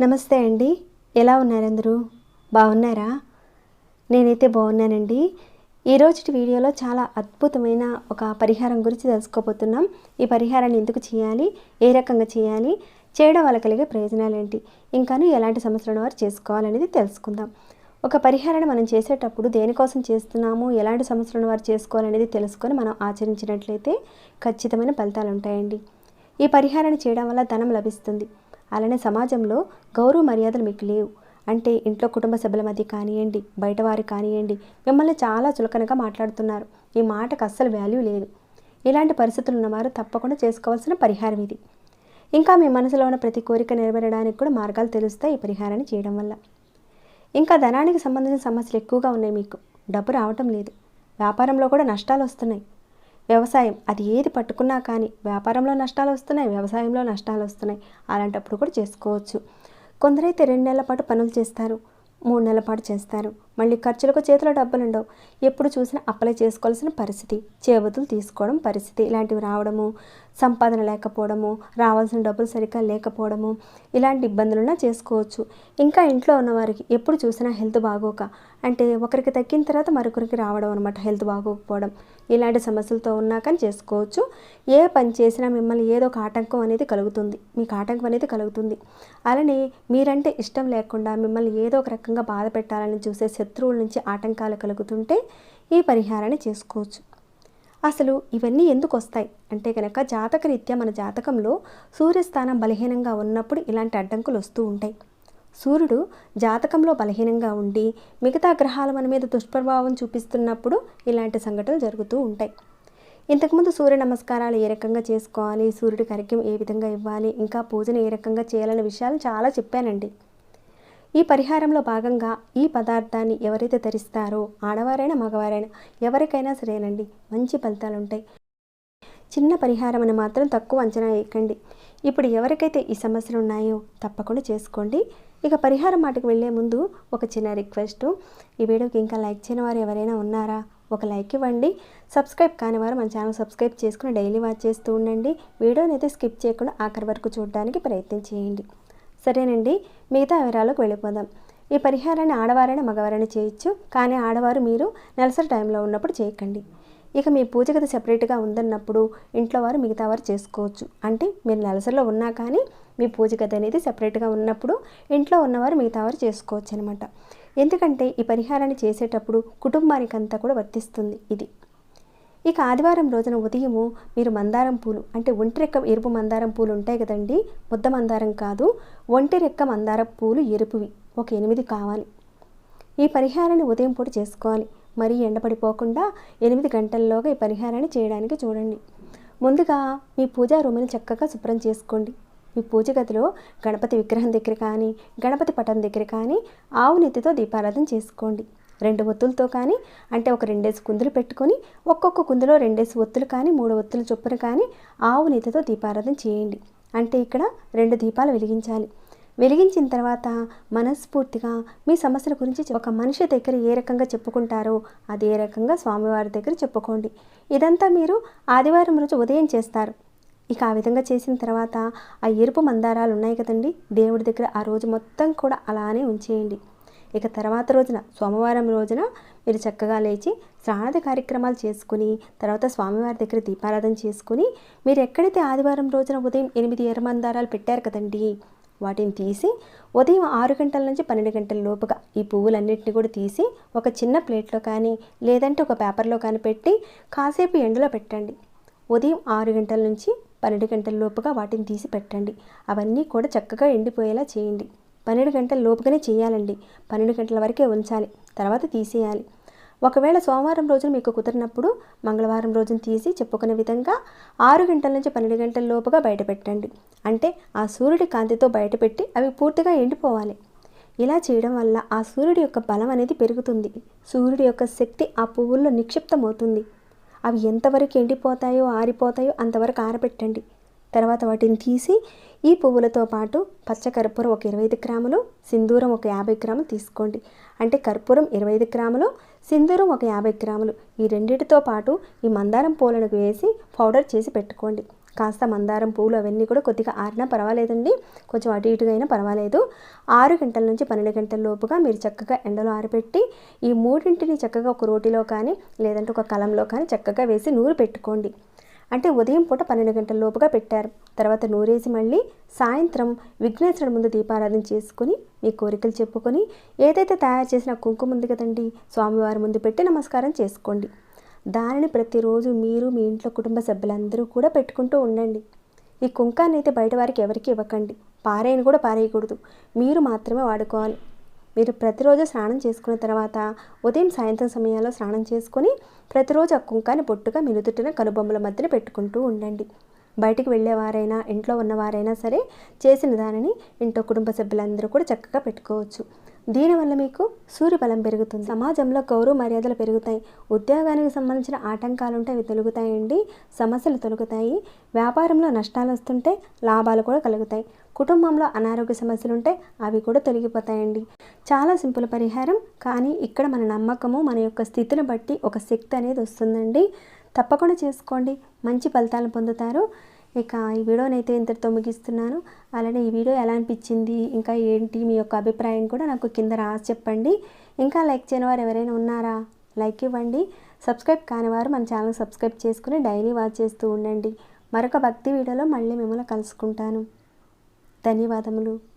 నమస్తే అండి. ఎలా ఉన్నారు అందరూ బాగున్నారా? నేనైతే బాగున్నానండి. ఈరోజు వీడియోలో చాలా అద్భుతమైన ఒక పరిహారం గురించి తెలుసుకోబోతున్నాం. ఈ పరిహారాన్ని ఎందుకు చేయాలి? ఏ రకంగా చేయాలి? చేయడం వల్ల కలిగే ప్రయోజనాలు ఏంటి ఇంకాను ఎలాంటి సమస్యలను వారు చేసుకోవాలనేది తెలుసుకుందాం. ఒక పరిహారాన్ని మనం చేసేటప్పుడు దేనికోసం చేస్తున్నాము? ఎలాంటి సమస్యలను వారు చేసుకోవాలనేది తెలుసుకొని మనం ఆచరించినట్లయితే ఖచ్చితమైన ఫలితాలు ఉంటాయండి ఈ పరిహారాన్ని చేయడం వల్ల ధనం లభిస్తుంది. అలానే సమాజంలో గౌరవ మర్యాదలు మీకు లేవు. అంటే ఇంట్లో కుటుంబ సభ్యుల మధ్య కానివ్వండి బయటవారు కానివ్వండి మిమ్మల్ని చాలా చులకనగా మాట్లాడుతున్నారు. ఈ మాటకు అస్సలు వాల్యూ లేదు. ఇలాంటి పరిస్థితులు ఉన్నవారు తప్పకుండా చేసుకోవాల్సిన పరిహారం ఇది. ఇంకా మీ మనసులో ఉన్న ప్రతి కోరిక నెరవేరడానికి కూడా మార్గాలు తెలుస్తాయి ఈ పరిహారాన్ని చేయడం వల్ల. ఇంకా ధనానికి సంబంధించిన సమస్యలు ఎక్కువగా ఉన్నాయి మీకు. డబ్బు రావటం లేదు. వ్యాపారంలో కూడా నష్టాలు వస్తున్నాయి. వ్యవసాయం అది ఏది పట్టుకున్నా కానీ వ్యాపారంలో నష్టాలు వస్తున్నాయి వ్యవసాయంలో నష్టాలు వస్తున్నాయి. అలాంటప్పుడు కూడా చేసుకోవచ్చు. కొందరైతే రెండు నెలల పాటు పనులు చేస్తారు మూడు నెలల పాటు చేస్తారు. మళ్ళీ ఖర్చులకు చేతిలో డబ్బులు ఉండవు ఎప్పుడు చూసినా అప్లై చేసుకోవాల్సిన పరిస్థితి చేబతులు తీసుకోవడం పరిస్థితి. ఇలాంటివి రావడము సంపాదన లేకపోవడము రావాల్సిన డబ్బులు సరిగ్గా లేకపోవడము ఇలాంటి ఇబ్బందులున్నా చేసుకోవచ్చు. ఇంకా ఇంట్లో ఉన్నవారికి ఎప్పుడు చూసినా హెల్త్ బాగోక అంటే ఒకరికి తగ్గిన తర్వాత మరొకరికి రావడం అనమాట హెల్త్ బాగోకపోవడం. ఇలాంటి సమస్యలతో ఉన్నా కానీ చేసుకోవచ్చు. ఏ పని చేసినా మిమ్మల్ని ఏదో ఒక ఆటంకం అనేది కలుగుతుంది. మీకు ఆటంకం అనేది కలుగుతుంది. అలానే మీరంటే ఇష్టం లేకుండా మిమ్మల్ని ఏదో ఒక రకంగా బాధ పెట్టాలని చూసే శత్రువుల నుంచి ఆటంకాలు కలుగుతుంటే ఈ పరిహారాన్ని చేసుకోవచ్చు. అసలు ఇవన్నీ ఎందుకు వస్తాయి? అంటే కనుక జాతకరీత్యా మన జాతకంలో సూర్యస్థానం బలహీనంగా ఉన్నప్పుడు ఇలాంటి అడ్డంకులు వస్తూ ఉంటాయి. సూర్యుడు జాతకంలో బలహీనంగా ఉండి మిగతా గ్రహాలు మన మీద దుష్ప్రభావం చూపిస్తున్నప్పుడు ఇలాంటి సంఘటనలు జరుగుతూ ఉంటాయి. ఇంతకుముందు సూర్య నమస్కారాలు ఏ రకంగా చేసుకోవాలి? సూర్యుడికి అర్ఘ్యం ఏ విధంగా ఇవ్వాలి? ఇంకా పూజను ఏ రకంగా చేయాలనే విషయాలు చాలా చెప్పానండి. ఈ పరిహారంలో భాగంగా ఈ పదార్థాన్ని ఎవరైతే ధరిస్తారో ఆడవారైనా మగవారైనా ఎవరికైనా సరేనండి మంచి ఫలితాలు ఉంటాయి చిన్న పరిహారం అని మాత్రం తక్కువ అంచనా వేయకండి. ఇప్పుడు ఎవరికైతే ఈ సమస్యలు ఉన్నాయో తప్పకుండా చేసుకోండి. ఇక పరిహారం మాటకు వెళ్ళే ముందు ఒక చిన్న రిక్వెస్ట్. ఈ వీడియోకి ఇంకా లైక్ చేయని వారు ఎవరైనా ఉన్నారా? ఒక లైక్ ఇవ్వండి. సబ్స్క్రైబ్ కాని వారు మన ఛానల్ సబ్స్క్రైబ్ చేసుకుని డైలీ వాచ్ చేస్తూ ఉండండి. వీడియోని అయితే స్కిప్ చేయకుండా ఆఖరి వరకు చూడడానికి ప్రయత్నం చేయండి. సరేనండి మిగతా వివరాలకు వెళ్ళిపోదాం. ఈ పరిహారాన్ని ఆడవారైనా మగవారైనా చేయొచ్చు కానీ ఆడవారు మీరు నెలసరి టైంలో ఉన్నప్పుడు చేయకండి. ఇక మీ పూజ గది సెపరేట్గా ఉందన్నప్పుడు ఇంట్లో వారు మిగతా వారు చేసుకోవచ్చు. అంటే మీరు నెలసరిలో ఉన్నా కానీ మీ పూజ గది అనేది సెపరేట్గా ఉన్నప్పుడు ఇంట్లో ఉన్నవారు మిగతా వారు చేసుకోవచ్చు అనమాట ఎందుకంటే ఈ పరిహారాన్ని చేసేటప్పుడు కుటుంబానికంతా కూడా వర్తిస్తుంది ఇది. ఇక ఆదివారం రోజున ఉదయము మీరు మందారం పూలు అంటే ఒంటిరెక్క ఎరుపు మందారం పూలు ఉంటాయి కదండి ముద్ద మందారం కాదు ఒంటి రెక్క మందారం పూలు ఎరుపువి ఒక ఎనిమిది కావాలి. ఈ పరిహారాన్ని ఉదయం పూట చేసుకోవాలి. మరీ ఎండపడిపోకుండా ఎనిమిది గంటల్లోగా ఈ పరిహారాన్ని చేయడానికి చూడండి. ముందుగా మీ పూజా రూమ్ని చక్కగా శుభ్రం చేసుకోండి. మీ పూజ గదిలో గణపతి విగ్రహం దగ్గర కానీ గణపతి పటం దగ్గర కానీ ఆవు నెత్తితో దీపారాధన చేసుకోండి. రెండు ఒత్తులతో కానీ అంటే ఒక రెండేసి కుందులు పెట్టుకొని ఒక్కొక్క కుందులో రెండేసి ఒత్తులు కానీ మూడు ఒత్తులు చొప్పున కానీ ఆవు నీతతో దీపారాధన చేయండి. అంటే ఇక్కడ రెండు దీపాలు వెలిగించాలి. వెలిగించిన తర్వాత మనస్ఫూర్తిగా మీ సమస్యల గురించి ఒక మనిషి దగ్గర ఏ రకంగా చెప్పుకుంటారో అది ఏ రకంగా స్వామివారి దగ్గర చెప్పుకోండి. ఇదంతా మీరు ఆదివారం రోజు ఉదయం చేస్తారు. ఇక ఆ విధంగా చేసిన తర్వాత ఆ ఎరుపు మందారాలు ఉన్నాయి కదండి దేవుడి దగ్గర ఆ రోజు మొత్తం కూడా అలానే ఉంచేయండి. ఇక తర్వాత రోజున సోమవారం రోజున మీరు చక్కగా లేచి స్నానాది కార్యక్రమాలు చేసుకుని తర్వాత స్వామివారి దగ్గర దీపారాధన చేసుకుని మీరు ఎక్కడైతే ఆదివారం రోజున ఉదయం ఎనిమిది ఎర్రమందారాలు పెట్టారు కదండి వాటిని తీసి ఉదయం ఆరు గంటల నుంచి పన్నెండు గంటల లోపుగా ఈ పువ్వులన్నింటినీ కూడా తీసి ఒక చిన్న ప్లేట్లో కానీ లేదంటే ఒక పేపర్లో కానీ పెట్టి కాసేపు ఎండలో పెట్టండి. ఉదయం ఆరు గంటల నుంచి పన్నెండు గంటల లోపుగా వాటిని తీసి పెట్టండి. అవన్నీ కూడా చక్కగా ఎండిపోయేలా చేయండి. పన్నెండు గంటల లోపుగానే చేయాలండి. పన్నెండు గంటల వరకే ఉంచాలి. తర్వాత తీసేయాలి. ఒకవేళ సోమవారం రోజున మీకు కుదిరినప్పుడు మంగళవారం రోజున తీసి చెప్పుకునే విధంగా ఆరు గంటల నుంచి పన్నెండు గంటల లోపుగా బయటపెట్టండి. అంటే ఆ సూర్యుడి కాంతితో బయటపెట్టి అవి పూర్తిగా ఎండిపోవాలి. ఇలా చేయడం వల్ల ఆ సూర్యుడి యొక్క బలం అనేది పెరుగుతుంది. సూర్యుడి యొక్క శక్తి ఆ పువ్వుల్లో నిక్షిప్తమవుతుంది. అవి ఎంతవరకు ఎండిపోతాయో ఆరిపోతాయో అంతవరకు ఆరబెట్టండి. తర్వాత వాటిని తీసి ఈ పువ్వులతో పాటు పచ్చ కర్పూరం ఒక ఇరవై ఐదు గ్రాములు సింధూరం ఒక యాభై గ్రాములు తీసుకోండి. అంటే కర్పూరం ఇరవై ఐదు గ్రాములు సింధూరం ఒక యాభై గ్రాములు. ఈ రెండింటితో పాటు ఈ మందారం పూలను వేసి పౌడర్ చేసి పెట్టుకోండి. కాస్త మందారం పూలు అవన్నీ కూడా కొద్దిగా ఆరినా పర్వాలేదండి. కొంచెం అటు ఇటుగా అయినా పర్వాలేదు. ఆరు గంటల నుంచి పన్నెండు గంటల లోపుగా మీరు చక్కగా ఎండలో ఆరబెట్టి ఈ మూడింటిని చక్కగా ఒక రోటిలో కానీ లేదంటే ఒక కలంలో కానీ చక్కగా వేసి నూరు పెట్టుకోండి. అంటే ఉదయం పూట పన్నెండు గంటల లోపుగా పెట్టారు. తర్వాత నూరేసి మళ్ళీ సాయంత్రం విఘ్నేశ్వరుడు ముందు దీపారాధన చేసుకుని మీ కోరికలు చెప్పుకొని ఏదైతే తయారు చేసిన కుంకుమ ఉంది కదండి స్వామివారి ముందు పెట్టి నమస్కారం చేసుకోండి. దానిని ప్రతిరోజు మీరు మీ ఇంట్లో కుటుంబ సభ్యులందరూ కూడా పెట్టుకుంటూ ఉండండి. ఈ కుంకాన్ని అయితే బయట వారికి ఎవరికి ఇవ్వకండి. పారేయని కూడా పారేయకూడదు. మీరు మాత్రమే వాడుకోవాలి. మీరు ప్రతిరోజు స్నానం చేసుకున్న తర్వాత ఉదయం సాయంత్రం సమయాల్లో స్నానం చేసుకొని ప్రతిరోజు ఆ కుంకాన్ని పొట్టుగా మినుదుటిన కనుబొమ్మల మధ్యన పెట్టుకుంటూ ఉండండి. బయటికి వెళ్ళేవారైనా ఇంట్లో ఉన్నవారైనా సరే చేసిన దానిని ఇంట్లో కుటుంబ సభ్యులందరూ కూడా చక్కగా పెట్టుకోవచ్చు. దీనివల్ల మీకు సూర్యబలం పెరుగుతుంది. సమాజంలో గౌరవ మర్యాదలు పెరుగుతాయి. ఉద్యోగానికి సంబంధించిన ఆటంకాలు ఉంటే అవి తొలగుతాయండి. సమస్యలు తొలగుతాయి. వ్యాపారంలో నష్టాలు వస్తుంటే లాభాలు కూడా కలుగుతాయి. కుటుంబంలో అనారోగ్య సమస్యలు ఉంటే అవి కూడా తొలగిపోతాయండి. చాలా సింపుల్ పరిహారం. కానీ ఇక్కడ మన నమ్మకము మన యొక్క స్థితిని బట్టి ఒక శక్తి అనేది వస్తుందండి. తప్పకుండా చేసుకోండి. మంచి ఫలితాలను పొందుతారు. ఇక ఈ వీడియోనైతే ఇంతటితో ముగిస్తున్నాను. అలానే ఈ వీడియో ఎలా అనిపించింది ఇంకా ఏంటి మీ యొక్క అభిప్రాయం కూడా నాకు కింద రాసి చెప్పండి. ఇంకా లైక్ చేయని వారు ఎవరైనా ఉన్నారా? లైక్ ఇవ్వండి. సబ్స్క్రైబ్ కాని వారు మన ఛానల్ సబ్స్క్రైబ్ చేసుకుని డైలీ వాచ్ చేస్తూ ఉండండి. మరొక భక్తి వీడియోలో మళ్ళీ మిమ్మల్ని కలుసుకుంటాను. ధన్యవాదములు.